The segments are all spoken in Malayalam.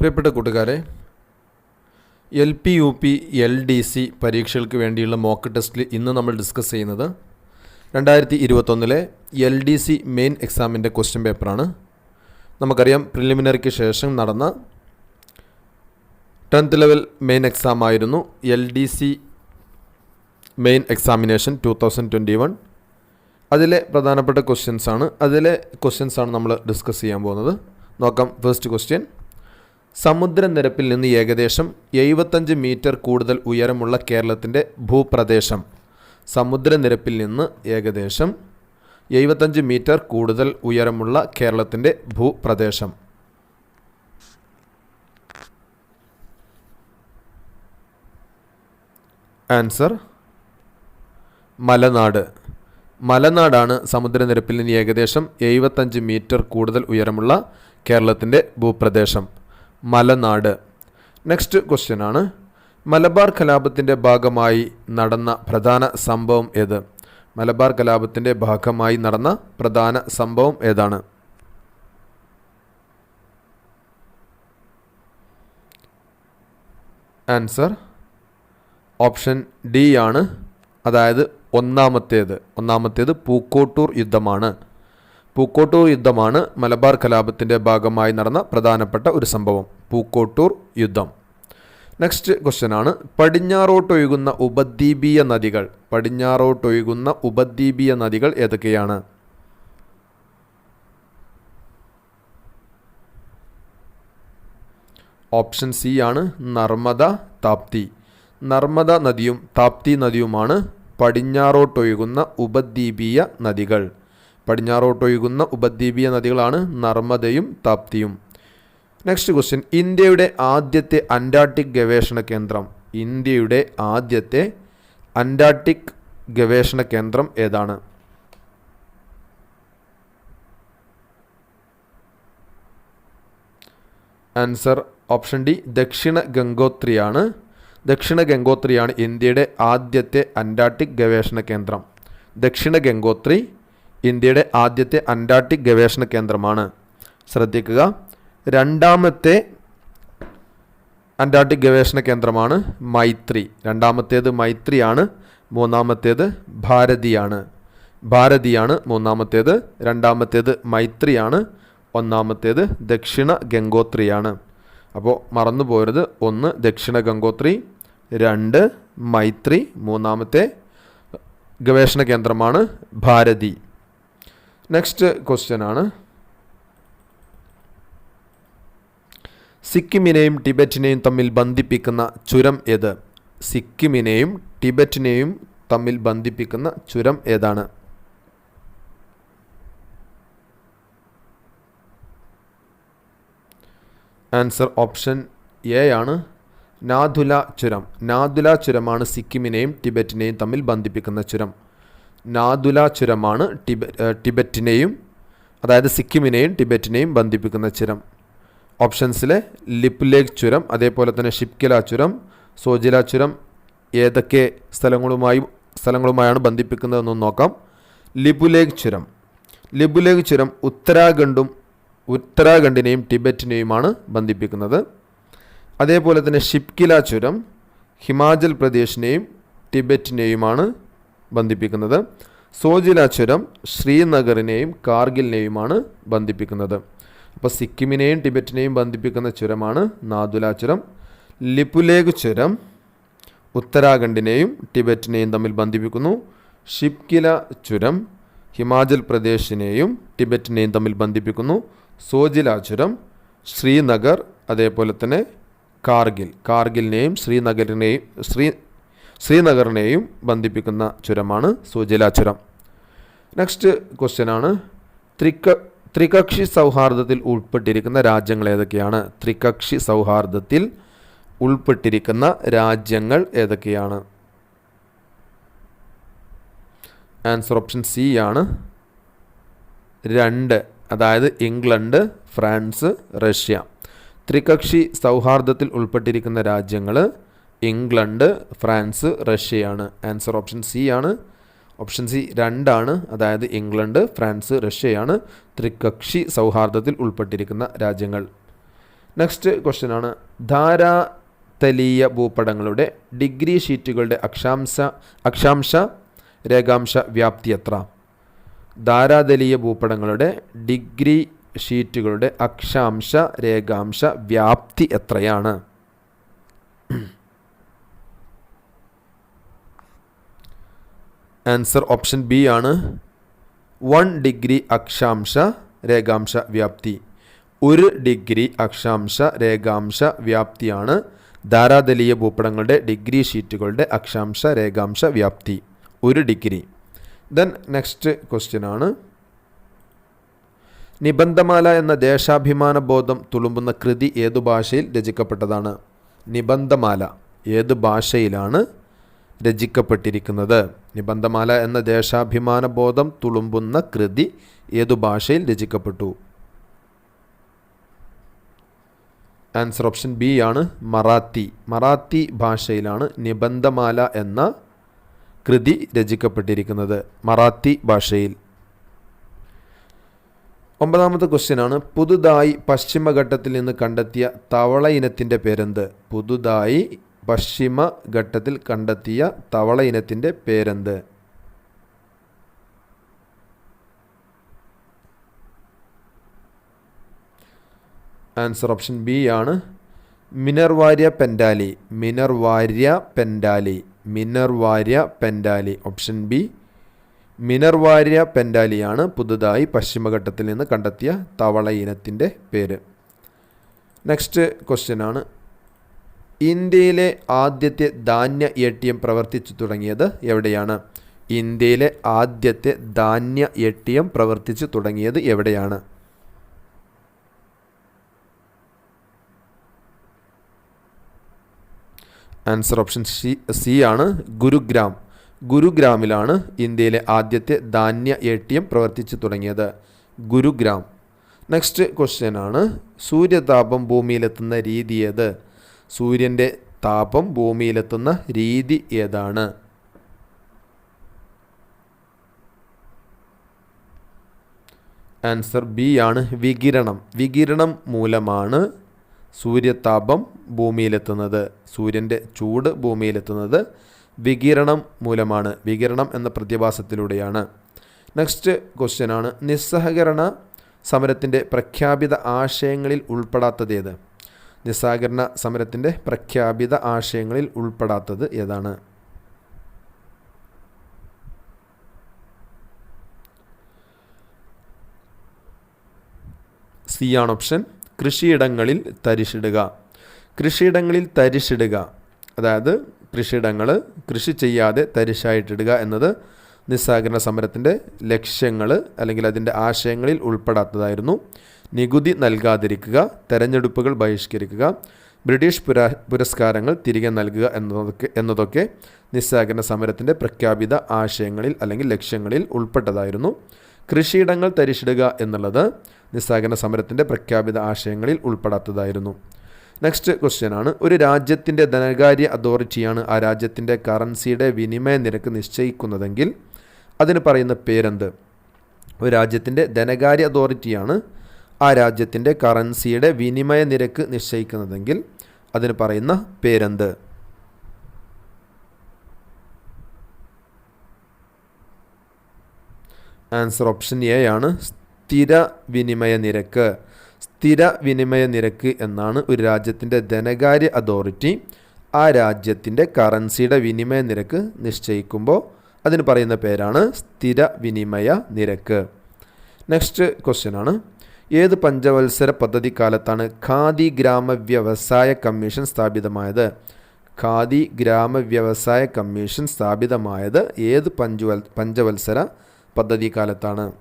പ്രിയപ്പെട്ട കൂട്ടുകാരെ L P U P L D C പരീക്ഷകൾക്ക് വേണ്ടിയുള്ള മോക്ക് ടെസ്റ്റിൽ ഇന്ന് നമ്മൾ ഡിസ്കസ് ചെയ്യുന്നത് രണ്ടായിരത്തി ഇരുപത്തൊന്നിലെ എൽ ഡി സി മെയിൻ എക്സാമിന്റെ ക്വസ്റ്റ്യൻ പേപ്പറാണ് നമുക്കറിയാം പ്രിലിമിനറിക്ക് ശേഷം നടന്ന ടെൻത്ത് ലെവൽ മെയിൻ എക്സാം ആയിരുന്നു L D C main examination two thousand twenty one അതിലെ പ്രധാനപ്പെട്ട ക്വസ്റ്റ്യൻസാണ് അതിലെ ക്വസ്റ്റ്യൻസാണ് നമ്മൾ ഡിസ്കസ് ചെയ്യാൻ പോകുന്നത്. നോക്കാം ഫസ്റ്റ് ക്വസ്റ്റ്യൻ സമുദ്രനിരപ്പിൽ നിന്ന് ഏകദേശം എഴുപത്തഞ്ച് മീറ്റർ കൂടുതൽ ഉയരമുള്ള കേരളത്തിന്റെ ഭൂപ്രദേശം. സമുദ്രനിരപ്പിൽ നിന്ന് ഏകദേശം എഴുപത്തഞ്ച് മീറ്റർ കൂടുതൽ ഉയരമുള്ള കേരളത്തിന്റെ ഭൂപ്രദേശം. ആൻസർ മലനാട്. മലനാടാണ് സമുദ്രനിരപ്പിൽ നിന്ന് ഏകദേശം എഴുപത്തഞ്ച് മീറ്റർ കൂടുതൽ ഉയരമുള്ള കേരളത്തിന്റെ ഭൂപ്രദേശം. മലനാട്. നെക്സ്റ്റ് ക്വസ്റ്റ്യൻ ആണ്. മലബാർ കലാപത്തിന്റെ ഭാഗമായി നടന്ന പ്രധാന സംഭവം ഏത്? മലബാർ കലാപത്തിന്റെ ഭാഗമായി നടന്ന പ്രധാന സംഭവം ഏതാണ്? ആൻസർ ഓപ്ഷൻ ഡി ആണ്. അതായത് ഒന്നാമത്തേത്. ഒന്നാമത്തേത് പൂക്കോട്ടൂർ യുദ്ധമാണ്. പൂക്കോട്ടൂർ യുദ്ധമാണ് മലബാർ കലാപത്തിന്റെ ഭാഗമായി നടന്ന പ്രധാനപ്പെട്ട ഒരു സംഭവം. പൂക്കോട്ടൂർ യുദ്ധം. നെക്സ്റ്റ് ക്വസ്റ്റ്യൻ ആണ്. പടിഞ്ഞാറോട്ടൊഴുകുന്ന ഉപദ്വീപീയ നദികൾ. പടിഞ്ഞാറോട്ടൊഴുകുന്ന ഉപദ്വീപീയ നദികൾ ഏതൊക്കെയാണ്? ഓപ്ഷൻ സി ആണ് നർമ്മദ താപ്തി. നർമ്മദ നദിയും താപ്തി നദിയുമാണ് പടിഞ്ഞാറോട്ടൊഴുകുന്ന ഉപദ്വീപീയ നദികൾ. പടിഞ്ഞാറോട്ടൊഴുകുന്ന ഉപദ്വീപീയ നദികളാണ് നർമ്മദയും താപ്തിയും. നെക്സ്റ്റ് ക്വസ്റ്റ്യൻ ഇന്ത്യയുടെ ആദ്യത്തെ അന്റാർട്ടിക് ഗവേഷണ കേന്ദ്രം. ഇന്ത്യയുടെ ആദ്യത്തെ അന്റാർട്ടിക് ഗവേഷണ കേന്ദ്രം ഏതാണ്? ആൻസർ ഓപ്ഷൻ ഡി ദക്ഷിണ ഗംഗോത്രിയാണ്. ദക്ഷിണ ഗംഗോത്രിയാണ് ഇന്ത്യയുടെ ആദ്യത്തെ അന്റാർട്ടിക് ഗവേഷണ കേന്ദ്രം. ദക്ഷിണ ഗംഗോത്രി ഇന്ത്യയുടെ ആദ്യത്തെ അന്റാർട്ടിക് ഗവേഷണ കേന്ദ്രമാണ്. ശ്രദ്ധിക്കുക രണ്ടാമത്തെ അന്റാർട്ടിക് ഗവേഷണ കേന്ദ്രമാണ് മൈത്രി. രണ്ടാമത്തേത് മൈത്രിയാണ് മൂന്നാമത്തേത് ഭാരതിയാണ്. ഭാരതിയാണ് മൂന്നാമത്തേത് രണ്ടാമത്തേത് മൈത്രിയാണ് ഒന്നാമത്തേത് ദക്ഷിണ ഗംഗോത്രിയാണ്. അപ്പോൾ മറന്നു പോരുത് ഒന്ന് ദക്ഷിണ ഗംഗോത്രി രണ്ട് മൈത്രി മൂന്നാമത്തെ ഗവേഷണ കേന്ദ്രമാണ് ഭാരതി. നെക്സ്റ്റ് ക്വസ്റ്റ്യൻ ആണ്. സിക്കിമിനെയും ടിബറ്റിനെയും തമ്മിൽ ബന്ധിപ്പിക്കുന്ന ചുരം ഏത്? സിക്കിമിനെയും ടിബറ്റിനെയും തമ്മിൽ ബന്ധിപ്പിക്കുന്ന ചുരം ഏതാണ്? ആൻസർ ഓപ്ഷൻ എ ആണ്. നാഥുല ചുരം. നാഥുല ചുരമാണ് സിക്കിമിനെയും ടിബറ്റിനെയും തമ്മിൽ ബന്ധിപ്പിക്കുന്ന ചുരം. നാഥുല ചുരമാണ് ടിബ ടിബറ്റിനെയും അതായത് സിക്കിമിനെയും ടിബറ്റിനെയും ബന്ധിപ്പിക്കുന്ന ചുരം. ഓപ്ഷൻസിലെ ലിപ്ലേഗ് ചുരം അതേപോലെ തന്നെ ഷിപ്കില ചുരം സോജില ചുരം ഏതൊക്കെ സ്ഥലങ്ങളുമായി സ്ഥലങ്ങളുമായാണ് ബന്ധിപ്പിക്കുന്നതെന്ന് നോക്കാം. ലിപുലേഖ് ചുരം. ലിപുലേഖ് ചുരം ഉത്തരാഖണ്ഡും ഉത്തരാഖണ്ഡിനെയും ടിബറ്റിനെയുമാണ് ബന്ധിപ്പിക്കുന്നത്. അതേപോലെ തന്നെ ഷിപ്കില ചുരം ഹിമാചൽ പ്രദേശിനെയും ടിബറ്റിനെയുമാണ് ബന്ധിപ്പിക്കുന്നത്. സോജില ചുരം ശ്രീനഗറിനെയും കാർഗിലിനെയുമാണ് ബന്ധിപ്പിക്കുന്നത്. അപ്പോൾ സിക്കിമിനെയും ടിബറ്റിനെയും ബന്ധിപ്പിക്കുന്ന ചുരമാണ് നാദുല ചുരം ലിപുലേഗ് ചുരം ഉത്തരാഖണ്ഡിനെയും ടിബറ്റിനെയും തമ്മിൽ ബന്ധിപ്പിക്കുന്നു. ഷിപ്കില ചുരം ഹിമാചൽ പ്രദേശിനെയും ടിബറ്റിനെയും തമ്മിൽ ബന്ധിപ്പിക്കുന്നു. സോജില ചുരം ശ്രീനഗർ അതേപോലെ തന്നെ കാർഗിൽ. കാർഗിലിനെയും ശ്രീനഗറിനെയും ശ്രീ ശ്രീനഗറിനെയും ബന്ധിപ്പിക്കുന്ന ചുരമാണ് സോജില ചുരം നെക്സ്റ്റ് ക്വസ്റ്റ്യനാണ് ത്രിക ത്രികക്ഷി സൗഹാർദ്ദത്തിൽ ഉൾപ്പെട്ടിരിക്കുന്ന രാജ്യങ്ങൾ ഏതൊക്കെയാണ്? ത്രികക്ഷി സൗഹാർദ്ദത്തിൽ ഉൾപ്പെട്ടിരിക്കുന്ന രാജ്യങ്ങൾ ഏതൊക്കെയാണ്? ആൻസർ ഓപ്ഷൻ സി ആണ്. രണ്ട് അതായത് ഇംഗ്ലണ്ട് ഫ്രാൻസ് റഷ്യ. ത്രികക്ഷി സൗഹാർദ്ദത്തിൽ ഉൾപ്പെട്ടിരിക്കുന്ന രാജ്യങ്ങൾ ഇംഗ്ലണ്ട് ഫ്രാൻസ് റഷ്യയാണ്. ആൻസർ ഓപ്ഷൻ സി ആണ്. ഓപ്ഷൻ സി രണ്ടാണ്. അതായത് ഇംഗ്ലണ്ട് ഫ്രാൻസ് റഷ്യയാണ് ത്രികക്ഷി സൗഹാർദ്ദത്തിൽ ഉൾപ്പെട്ടിരിക്കുന്ന രാജ്യങ്ങൾ. നെക്സ്റ്റ് ക്വസ്റ്റ്യൻ ആണ്. ധാരാതലീയ ഭൂപടങ്ങളുടെ ഡിഗ്രി ഷീറ്റുകളുടെ അക്ഷാംശ അക്ഷാംശ രേഖാംശ വ്യാപ്തി എത്ര? ധാരാതലീയ ഭൂപടങ്ങളുടെ ഡിഗ്രി ഷീറ്റുകളുടെ അക്ഷാംശ രേഖാംശ വ്യാപ്തി എത്രയാണ്? ആൻസർ ഓപ്ഷൻ ബി ആണ് വൺ ഡിഗ്രി അക്ഷാംശ രേഖാംശ വ്യാപ്തി. ഒരു ഡിഗ്രി അക്ഷാംശ രേഖാംശ വ്യാപ്തിയാണ് ധാരാതലീയ ഭൂപടങ്ങളുടെ ഡിഗ്രി ഷീറ്റുകളുടെ അക്ഷാംശ രേഖാംശ വ്യാപ്തി. ഒരു ഡിഗ്രി ദെൻ നെക്സ്റ്റ് ക്വസ്റ്റ്യൻ ആണ്. നിബന്ധമാല എന്ന ദേശാഭിമാന ബോധം തുളുമ്പുന്ന കൃതി ഏതു ഭാഷയിൽ രചിക്കപ്പെട്ടതാണ്? നിബന്ധമാല ഏത് ഭാഷയിലാണ് രചിക്കപ്പെട്ടിരിക്കുന്നത്. നിബന്ധമാല എന്ന ദേശാഭിമാന ബോധം തുളുമ്പുന്ന കൃതി ഏതു ഭാഷയിൽ രചിക്കപ്പെട്ടു? ആൻസർ ഓപ്ഷൻ ബി ആണ് മറാത്തി. മറാത്തി ഭാഷയിലാണ് നിബന്ധമാല എന്ന കൃതി രചിക്കപ്പെട്ടിരിക്കുന്നത് മറാത്തി ഭാഷയിൽ. ഒമ്പതാമത്തെ ക്വസ്റ്റ്യൻ ആണ് പുതുതായി പശ്ചിമഘട്ടത്തിൽ നിന്ന് കണ്ടെത്തിയ തവള ഇനത്തിന്റെ പേരെന്ത്? പുതുതായി പശ്ചിമഘട്ടത്തിൽ കണ്ടെത്തിയ തവള ഇനത്തിന്റെ പേരെന്ത്? ആൻസർ ഓപ്ഷൻ ബി ആണ്. മിനർവാര്യ പെൻഡാലി മിനർവാര്യ പെൻഡാലി മിനർവാര്യ പെൻഡാലി ഓപ്ഷൻ ബി മിനർവാര്യ പെൻഡാലിയാണ് പുതുതായി പശ്ചിമഘട്ടത്തിൽ നിന്ന് കണ്ടെത്തിയ തവള ഇനത്തിന്റെ പേര്. നെക്സ്റ്റ് ക്വസ്റ്റ്യൻ ആണ്. ഇന്ത്യയിലെ ആദ്യത്തെ ധാന്യ എ ടി എം പ്രവർത്തിച്ചു തുടങ്ങിയത് എവിടെയാണ്? ഇന്ത്യയിലെ ആദ്യത്തെ ധാന്യ എ ടി എം പ്രവർത്തിച്ചു തുടങ്ങിയത് എവിടെയാണ്? ആൻസർ ഓപ്ഷൻ സി സി ആണ് ഗുരുഗ്രാം. ഗുരുഗ്രാമിലാണ് ഇന്ത്യയിലെ ആദ്യത്തെ ധാന്യ എ ടി എം പ്രവർത്തിച്ചു തുടങ്ങിയത്. ഗുരുഗ്രാം. നെക്സ്റ്റ് ക്വസ്റ്റ്യൻ ആണ്. സൂര്യതാപം ഭൂമിയിലെത്തുന്ന രീതി ഏത്? സൂര്യന്റെ താപം ഭൂമിയിലെത്തുന്ന രീതി ഏതാണ്? ആൻസർ ബി ആണ് വികിരണം. വികിരണം മൂലമാണ് സൂര്യതാപം ഭൂമിയിലെത്തുന്നത്. സൂര്യന്റെ ചൂട് ഭൂമിയിലെത്തുന്നത് വികിരണം മൂലമാണ്. വികിരണം എന്ന പ്രതിഭാസത്തിലൂടെയാണ് നെക്സ്റ്റ് ക്വസ്റ്റ്യനാണ് നിസ്സഹകരണ സമരത്തിന്റെ പ്രഖ്യാപിത ആശയങ്ങളിൽ ഉൾപ്പെടാത്തത് ഏത്? നിസ്സഹകരണ സമരത്തിന്റെ പ്രഖ്യാപിത ആശയങ്ങളിൽ ഉൾപ്പെടാത്തത് ഏതാണ്? സി ആണ് ഓപ്ഷൻ. കൃഷിയിടങ്ങളിൽ തരിശിടുക. കൃഷിയിടങ്ങളിൽ തരിശിടുക. അതായത് കൃഷിയിടങ്ങൾ കൃഷി ചെയ്യാതെ തരിശായിട്ടിടുക എന്നത് നിസ്സഹകരണ സമരത്തിന്റെ ലക്ഷ്യങ്ങൾ അല്ലെങ്കിൽ അതിന്റെ ആശയങ്ങളിൽ ഉൾപ്പെടാത്തതായിരുന്നു. നികുതി നൽകാതിരിക്കുക തെരഞ്ഞെടുപ്പുകൾ ബഹിഷ്കരിക്കുക ബ്രിട്ടീഷ് പുരാ പുരസ്കാരങ്ങൾ തിരികെ നൽകുക എന്നതൊക്കെ എന്നതൊക്കെ നിസ്സഹകരണ സമരത്തിന്റെ പ്രഖ്യാപിത ആശയങ്ങളിൽ അല്ലെങ്കിൽ ലക്ഷ്യങ്ങളിൽ ഉൾപ്പെട്ടതായിരുന്നു. കൃഷിയിടങ്ങൾ തരിശിടുക എന്നുള്ളത് നിസ്സഹകരണ സമരത്തിന്റെ പ്രഖ്യാപിത ആശയങ്ങളിൽ ഉൾപ്പെടാത്തതായിരുന്നു. നെക്സ്റ്റ് ക്വസ്റ്റ്യൻ ആണ്. ഒരു രാജ്യത്തിന്റെ ധനകാര്യ അതോറിറ്റിയാണ് ആ രാജ്യത്തിന്റെ കറൻസിയുടെ വിനിമയ നിരക്ക് നിശ്ചയിക്കുന്നതെങ്കിൽ അതിന് പറയുന്ന പേരെന്ത്? ഒരു രാജ്യത്തിന്റെ ധനകാര്യ അതോറിറ്റിയാണ് ആ രാജ്യത്തിന്റെ കറൻസിയുടെ വിനിമയ നിരക്ക് നിശ്ചയിക്കുന്നതെങ്കിൽ അതിന് പറയുന്ന പേരെന്ത്? ആൻസർ ഓപ്ഷൻ എ ആണ് സ്ഥിര വിനിമയ നിരക്ക്. സ്ഥിര വിനിമയ നിരക്ക് എന്നാണ് ഒരു രാജ്യത്തിന്റെ ധനകാര്യ അതോറിറ്റി ആ രാജ്യത്തിന്റെ കറൻസിയുടെ വിനിമയ നിരക്ക് നിശ്ചയിക്കുമ്പോൾ അതിന് പറയുന്ന പേരാണ് സ്ഥിര വിനിമയ നിരക്ക്. നെക്സ്റ്റ് ക്വസ്റ്റ്യൻ ആണ് ഏത് പഞ്ചവത്സര പദ്ധതി കാലത്താണ് ഖാദി ഗ്രാമ വ്യവസായ കമ്മീഷൻ സ്ഥാപിതമായത്? ഖാദി ഗ്രാമ വ്യവസായ കമ്മീഷൻ സ്ഥാപിതമായത് ഏത് പഞ്ചവൽ പഞ്ചവത്സര പദ്ധതി കാലത്താണ്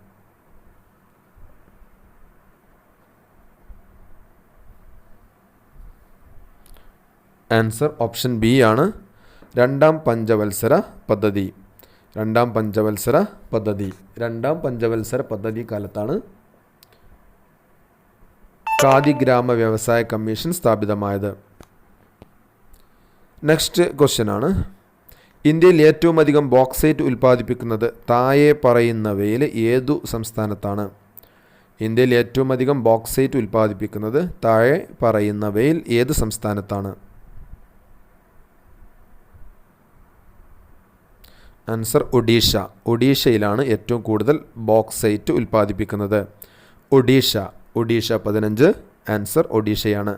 ആൻസർ ഓപ്ഷൻ ബി ആണ്. രണ്ടാം പഞ്ചവത്സര പദ്ധതി. രണ്ടാം പഞ്ചവത്സര പദ്ധതി. രണ്ടാം പഞ്ചവത്സര പദ്ധതി കാലത്താണ് ഖാദി ഗ്രാമ വ്യവസായ കമ്മീഷൻ സ്ഥാപിതമായത്. നെക്സ്റ്റ് ക്വസ്റ്റ്യൻ ആണ്. ഇന്ത്യയിൽ ഏറ്റവും അധികം ബോക്സൈറ്റ് ഉൽപ്പാദിപ്പിക്കുന്നത് താഴെ പറയുന്നവയിൽ ഏതു സംസ്ഥാനത്താണ്? ഇന്ത്യയിൽ ഏറ്റവും അധികം ബോക്സൈറ്റ് ഉൽപ്പാദിപ്പിക്കുന്നത് താഴെ പറയുന്നവയിൽ ഏത് സംസ്ഥാനത്താണ്? ആൻസർ ഒഡീഷ. ഒഡീഷയിലാണ് ഏറ്റവും കൂടുതൽ ബോക്സൈറ്റ് ഉൽപ്പാദിപ്പിക്കുന്നത്. ഒഡീഷ. ഒഡീഷ പതിനഞ്ച്. ആൻസർ ഒഡീഷയാണ്.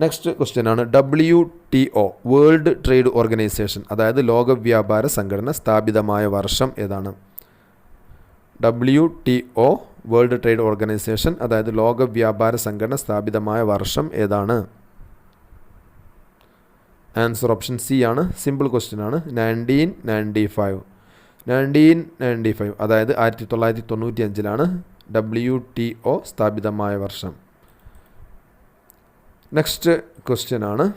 നെക്സ്റ്റ് ക്വസ്റ്റ്യൻ ആണ്. W T O world trade organisation അതായത് ലോകവ്യാപാര സംഘടന സ്ഥാപിതമായ വർഷം ഏതാണ്? W T O world trade organisation അതായത് ലോകവ്യാപാര സംഘടന സ്ഥാപിതമായ വർഷം ഏതാണ്? ആൻസർ ഓപ്ഷൻ സി ആണ്. സിമ്പിൾ ക്വസ്റ്റ്യൻ ആണ്. Nineteen ninety five nineteen ninety five അതായത് ആയിരത്തി തൊള്ളായിരത്തി തൊണ്ണൂറ്റി അഞ്ചിലാണ് ഡബ്ല്യു ടി ഒ സ്ഥാപിതമായ വർഷം. നെക്സ്റ്റ് ക്വസ്റ്റ്യൻ ആണ്.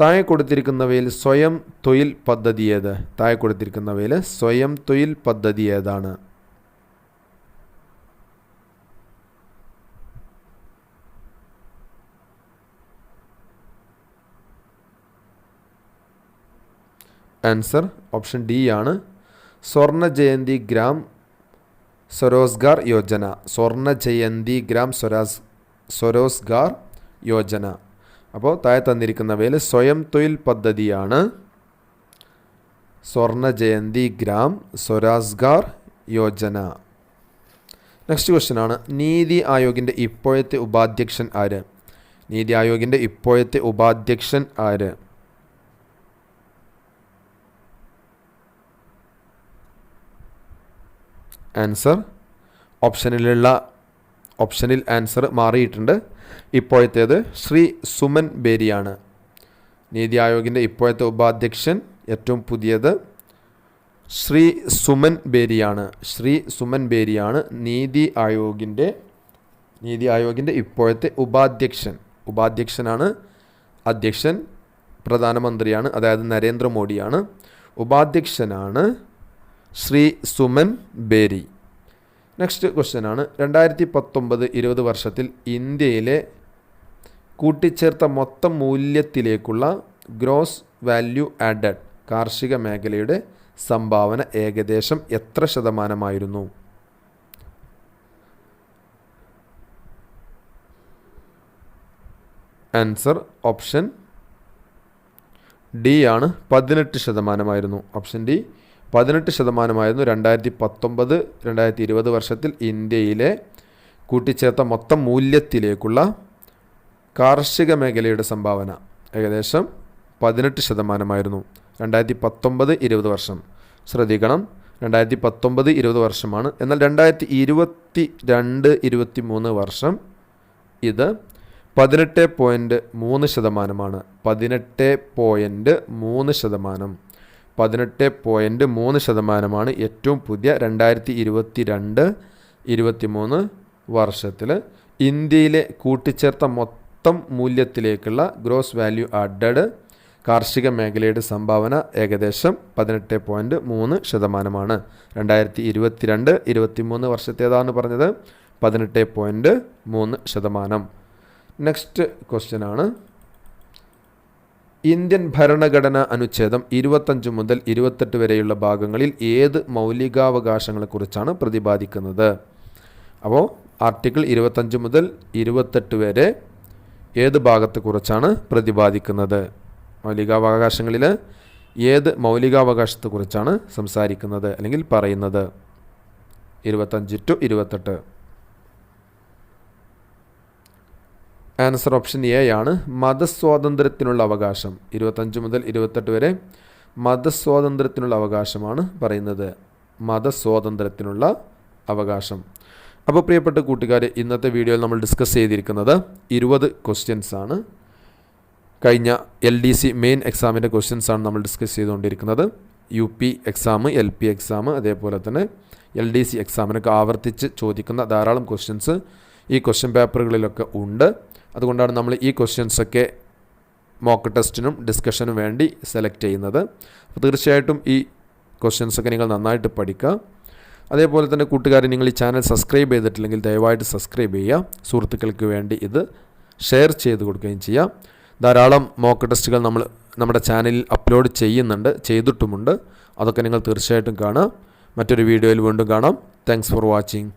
താഴെ കൊടുത്തിരിക്കുന്നവയിൽ സ്വയം തൊഴിൽ പദ്ധതി ഏത്? താഴെ കൊടുത്തിരിക്കുന്നവയിൽ സ്വയം തൊഴിൽ പദ്ധതി ഏതാണ്? ആൻസർ ഓപ്ഷൻ ഡി ആണ്. സ്വർണ ജയന്തി ഗ്രാം സ്വരോസ്ഗാർ യോജന സ്വർണ ജയന്തി ഗ്രാം സ്വരാസ് സ്വരോസ്ഗാർ യോജന. അപ്പോൾ താഴെ തന്നിരിക്കുന്നവയിൽ സ്വയം തൊഴിൽ പദ്ധതിയാണ് സ്വർണ ജയന്തി ഗ്രാം സ്വരാസ്ഗാർ യോജന. നെക്സ്റ്റ് ക്വസ്റ്റ്യൻ ആണ് നീതി ആയോഗിന്റെ ഇപ്പോഴത്തെ ഉപാധ്യക്ഷൻ ആര്? നീതി ആയോഗിന്റെ ഇപ്പോഴത്തെ ഉപാധ്യക്ഷൻ ആര്? ആൻസർ ഓപ്ഷനിലുള്ള ഓപ്ഷനിൽ ആൻസർ മാറിയിട്ടുണ്ട്. ഇപ്പോഴത്തേത് ശ്രീ സുമൻ ബേരിയാണ്. നീതി ആയോഗിന്റെ ഇപ്പോഴത്തെ ഉപാധ്യക്ഷൻ ഏറ്റവും പുതിയത് ശ്രീ സുമൻ ബേരിയാണ്. ശ്രീ സുമൻ ബേരിയാണ് നീതി ആയോഗിന്റെ നീതി ആയോഗിന്റെ ഇപ്പോഴത്തെ ഉപാധ്യക്ഷൻ. ഉപാധ്യക്ഷനാണ് അധ്യക്ഷൻ പ്രധാനമന്ത്രിയാണ് അതായത് നരേന്ദ്രമോദിയാണ്. ഉപാധ്യക്ഷനാണ് ശ്രീ സുമൻ ബേരി. നെക്സ്റ്റ് ക്വസ്റ്റ്യൻ ആണ്. രണ്ടായിരത്തി പത്തൊമ്പത് ഇരുപത് വർഷത്തിൽ ഇന്ത്യയിലെ കൂട്ടിച്ചേർത്ത മൊത്തം മൂല്യത്തിലേക്കുള്ള ഗ്രോസ് വാല്യൂ ആഡഡ് കാർഷിക മേഖലയുടെ സംഭാവന ഏകദേശം എത്ര ശതമാനമായിരുന്നു? ആൻസർ ഓപ്ഷൻ ഡി ആണ്. പതിനെട്ട് ശതമാനമായിരുന്നു. ഓപ്ഷൻ ഡി പതിനെട്ട് ശതമാനമായിരുന്നു രണ്ടായിരത്തി പത്തൊമ്പത് രണ്ടായിരത്തി ഇരുപത് വർഷത്തിൽ ഇന്ത്യയിലെ കൂട്ടിച്ചേർത്ത മൊത്തം മൂല്യത്തിലേക്കുള്ള കാർഷിക മേഖലയുടെ സംഭാവന ഏകദേശം പതിനെട്ട് ശതമാനമായിരുന്നു. രണ്ടായിരത്തി പത്തൊമ്പത് ഇരുപത് വർഷം. ശ്രദ്ധിക്കണം രണ്ടായിരത്തി പത്തൊമ്പത് ഇരുപത് വർഷമാണ്. എന്നാൽ രണ്ടായിരത്തി ഇരുപത്തി രണ്ട് ഇരുപത്തി മൂന്ന് വർഷം ഇത് പതിനെട്ട് പോയിന്റ് മൂന്ന് ശതമാനമാണ്. പതിനെട്ട് പോയിന്റ് മൂന്ന് ശതമാനം. പതിനെട്ട് പോയിന്റ് മൂന്ന് ശതമാനമാണ് ഏറ്റവും പുതിയ രണ്ടായിരത്തി ഇരുപത്തി രണ്ട് ഇരുപത്തി മൂന്ന് വർഷത്തിൽ ഇന്ത്യയിലെ കൂട്ടിച്ചേർത്ത മൊത്തം മൂല്യത്തിലേക്കുള്ള ഗ്രോസ് വാല്യൂ അഡഡ് കാർഷിക മേഖലയുടെ സംഭാവന ഏകദേശം പതിനെട്ട് പോയിന്റ് മൂന്ന് ശതമാനമാണ്. രണ്ടായിരത്തി ഇരുപത്തി രണ്ട് ഇരുപത്തി മൂന്ന് വർഷത്തേതാണ് പറഞ്ഞത്. പതിനെട്ട് പോയിന്റ് മൂന്ന് ശതമാനം. നെക്സ്റ്റ് ക്വസ്റ്റ്യൻ ആണ്. ഇന്ത്യൻ ഭരണഘടന അനുച്ഛേദം ഇരുപത്തഞ്ച് മുതൽ ഇരുപത്തെട്ട് വരെയുള്ള ഭാഗങ്ങളിൽ ഏത് മൗലികാവകാശങ്ങളെക്കുറിച്ചാണ് പ്രതിപാദിക്കുന്നത്? അപ്പോൾ ആർട്ടിക്കിൾ ഇരുപത്തഞ്ച് മുതൽ ഇരുപത്തെട്ട് വരെ ഏത് ഭാഗത്തെക്കുറിച്ചാണ് പ്രതിപാദിക്കുന്നത്? മൗലികാവകാശങ്ങളിൽ ഏത് മൗലികാവകാശത്തെക്കുറിച്ചാണ് സംസാരിക്കുന്നത് അല്ലെങ്കിൽ പറയുന്നത്? ഇരുപത്തഞ്ച് ടു ഇരുപത്തെട്ട്. ആൻസർ ഓപ്ഷൻ എ ആണ് മതസ്വാതന്ത്ര്യത്തിനുള്ള അവകാശം. ഇരുപത്തഞ്ച് മുതൽ ഇരുപത്തെട്ട് വരെ മതസ്വാതന്ത്ര്യത്തിനുള്ള അവകാശമാണ് പറയുന്നത്. മതസ്വാതന്ത്ര്യത്തിനുള്ള അവകാശം. അപ്പോൾ പ്രിയപ്പെട്ട കൂട്ടുകാർ ഇന്നത്തെ വീഡിയോയിൽ നമ്മൾ ഡിസ്കസ് ചെയ്തിരിക്കുന്നത് ഇരുപത് ക്വസ്റ്റ്യൻസ് ആണ്. കഴിഞ്ഞ എൽ ഡി സി മെയിൻ എക്സാമിന്റെ ക്വസ്റ്റ്യൻസ് ആണ് നമ്മൾ ഡിസ്കസ് ചെയ്തുകൊണ്ടിരിക്കുന്നത്. U P exam L P exam അതേപോലെ തന്നെ എൽ ഡി സി എക്സാമിനൊക്കെ ആവർത്തിച്ച് ചോദിക്കുന്ന ധാരാളം ക്വസ്റ്റ്യൻസ് ഈ ക്വസ്റ്റ്യൻ പേപ്പറുകളിലൊക്കെ ഉണ്ട്. അതുകൊണ്ടാണ് നമ്മൾ ഈ ക്വസ്റ്റ്യൻസൊക്കെ മോക്ക് ടെസ്റ്റിനും ഡിസ്കഷനും വേണ്ടി സെലക്ട് ചെയ്യുന്നത്. അപ്പോൾ തീർച്ചയായിട്ടും ഈ ക്വസ്റ്റ്യൻസൊക്കെ നിങ്ങൾ നന്നായിട്ട് പഠിക്കുക. അതേപോലെ തന്നെ കൂട്ടുകാർ നിങ്ങൾ ഈ ചാനൽ സബ്സ്ക്രൈബ് ചെയ്തിട്ടില്ലെങ്കിൽ ദയവായിട്ട് സബ്സ്ക്രൈബ് ചെയ്യുക. സുഹൃത്തുക്കൾക്ക് വേണ്ടി ഇത് ഷെയർ ചെയ്ത് കൊടുക്കുകയും ചെയ്യാം ധാരാളം മോക്ക് ടെസ്റ്റുകൾ നമ്മൾ നമ്മുടെ ചാനലിൽ അപ്ലോഡ് ചെയ്യുന്നുണ്ട് ചെയ്തിട്ടുമുണ്ട്. അതൊക്കെ നിങ്ങൾ തീർച്ചയായിട്ടും കാണാം മറ്റൊരു വീഡിയോയിൽ വീണ്ടും കാണാം. Thanks for watching